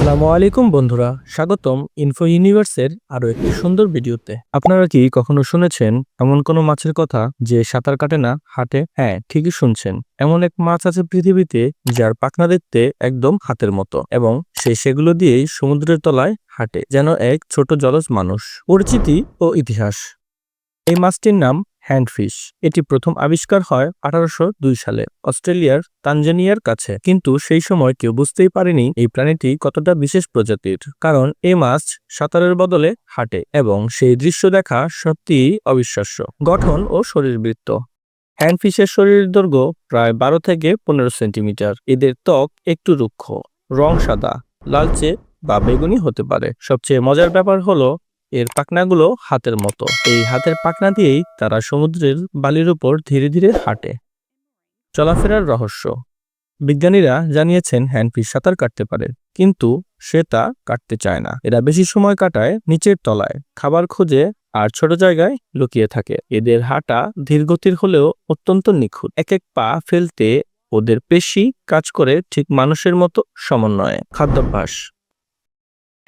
আসসালামু আলাইকুম বন্ধুরা, স্বাগতম ইনফো ইউনিভার্সের আরও একটি সুন্দর ভিডিওতে। আপনারা কি কখনো শুনেছেন এমন কোনো মাছের কথা যে সাঁতার কাটে না, হাটে? হ্যাঁ ঠিকই শুনছেন। এমন এক মাছ আছে পৃথিবীতে যার পাখনা দেখতে একদম হাতের মতো এবং সে সেগুলো দিয়েই সমুদ্রের তলায় হাঁটে, যেন এক ছোট জলজ মানুষ। পরিচিতি ও ইতিহাস। এই মাছটির নাম হ্যান্ডফিশ এটি প্রথম আবিষ্কার হয় আঠারোশো দুই সালে অস্ট্রেলিয়ার তানজানিয়ার কাছে। কিন্তু সেই সময় কেউ বুঝতেই পারেনি এই প্রাণীটি কতটা বিশেষ প্রজাতির। কারণ এই মাছ সাঁতারের বদলে হাঁটে এবং সেই দৃশ্য দেখা সত্যিই অবিশ্বাস্য। গঠন ও শরীরবৃত্ত। হ্যান্ডফিশের শরীর দৈর্ঘ্য প্রায় বারো থেকে পনেরো সেন্টিমিটার। এদের ত্বক একটু রুক্ষ, রং সাদা, লালচে বা বেগুনি হতে পারে। সবচেয়ে মজার ব্যাপার হলো এর পাখনাগুলো হাতের মতো। এই হাতের পাখনা দিয়েই তারা সমুদ্রের বালির উপর ধীরে ধীরে হাঁটে। চলাফেরার রহস্য। বিজ্ঞানীরা জানিয়েছেন, হ্যান্ডফিশ সাঁতার কাটতে পারে, কিন্তু সে তা কাটতে চায় না। এরা বেশি সময় কাটায় নিচের তলায়, খাবার খোঁজে আর ছোট জায়গায় লুকিয়ে থাকে। এদের হাঁটা ধীরগতির হলেও অত্যন্ত নিখুঁত। এক এক পা ফেলতে ওদের পেশি কাজ করে ঠিক মানুষের মতো সমন্বয়ে। খাদ্যাভ্যাস।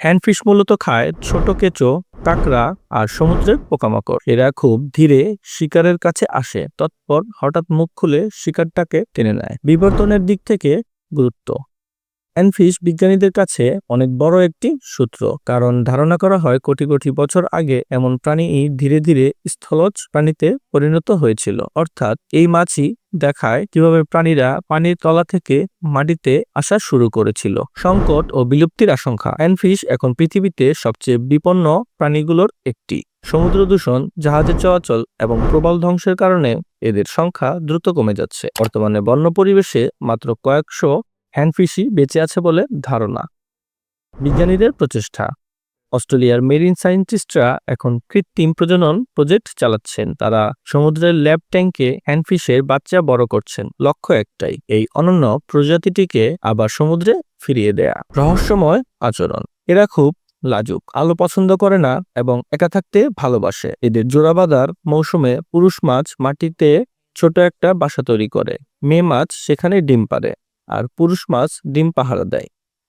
হ্যান্ডফিশ মূলত খায় ছোট কেঁচো কাঁকড়া আর সমুদ্রের পোকামাকড়। এরা খুব ধীরে শিকারের কাছে আসে। তৎপর হঠাৎ মুখ খুলে শিকারটাকে টেনে নেয়। বিবর্তনের দিক থেকে গুরুত্ব। অ্যানফিশ বিজ্ঞানীদের কাছে অনেক বড় একটি সূত্র, কারণ ধারণা করা হয় কোটি কোটি বছর আগে এমন প্রাণী ধীরে ধীরে স্থলজ প্রাণীতে পরিণত হয়েছিল। অর্থাৎ এই মাছই দেখায় কীভাবে প্রাণীরা পানির তলা থেকে মাটিতে আসা শুরু করেছিল। সংকট ও বিলুপ্তির আশঙ্কা, অ্যানফিশ এখন পৃথিবীতে সবচেয়ে বিপন্ন প্রাণীগুলোর একটি। সমুদ্র দূষণ, জাহাজের চলাচল এবং প্রবল ধ্বংসের কারণে এদের সংখ্যা দ্রুত কমে যাচ্ছে। বর্তমানে বন্য পরিবেশে মাত্র কয়েকশো হ্যান্ডফিশই বেঁচে আছে বলে ধারণা। বিজ্ঞানীদের প্রচেষ্টা। অস্ট্রেলিয়ার মেরিন সায়েন্টিস্টরা এখন কৃত্রিম প্রজনন প্রজেক্ট চালাচ্ছেন। তারা সমুদ্রের ল্যাব ট্যাঙ্কে হ্যান্ডফিশের বাচ্চা বড় করছেন। লক্ষ্য একটাই, এই অনন্য প্রজাতিটিকে আবার সমুদ্রে ফিরিয়ে দেয়া। রহস্যময় আচরণ। এরা খুব লাজুক, আলো পছন্দ করে না এবং একা থাকতে ভালোবাসে। এদের জোড়াবাঁধার মৌসুমে পুরুষ মাছ মাটিতে ছোট একটা বাসা তৈরি করে। মেয়ে মাছ সেখানে ডিম পারে আর পুরুষ মাছ ডিম পাহারা দেয়,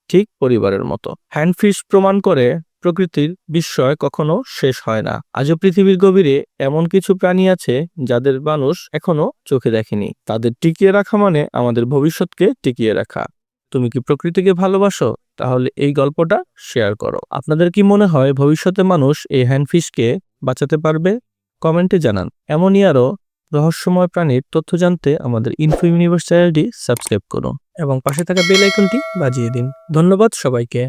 ঠিক পরিবারের মতো। হ্যান্ডফিশ প্রমাণ করে প্রকৃতির বিস্ময় কখনো শেষ হয় না। আজও পৃথিবীর গভীরে এমন কিছু প্রাণী আছে যাদের মানুষ এখনও চোখে দেখেনি। তাদের টিকিয়ে রাখা মানে আমাদের ভবিষ্যৎকে টিকিয়ে রাখা। তুমি কি প্রকৃতিকে ভালোবাসো? তাহলে এই গল্পটা শেয়ার করো। আপনাদের কি মনে হয় ভবিষ্যতে মানুষ এই হ্যান্ডফিশকে বাঁচাতে পারবে? কমেন্টে জানান। এমনই আরও রহস্যময় প্রাণীর তথ্য জানতে আমাদের ইনফো ইউনিভার্স চ্যানেলটি সাবস্ক্রাইব করুন এবং পাশে থাকা বেল আইকনটি বাজিয়ে দিন। ধন্যবাদ সবাইকে।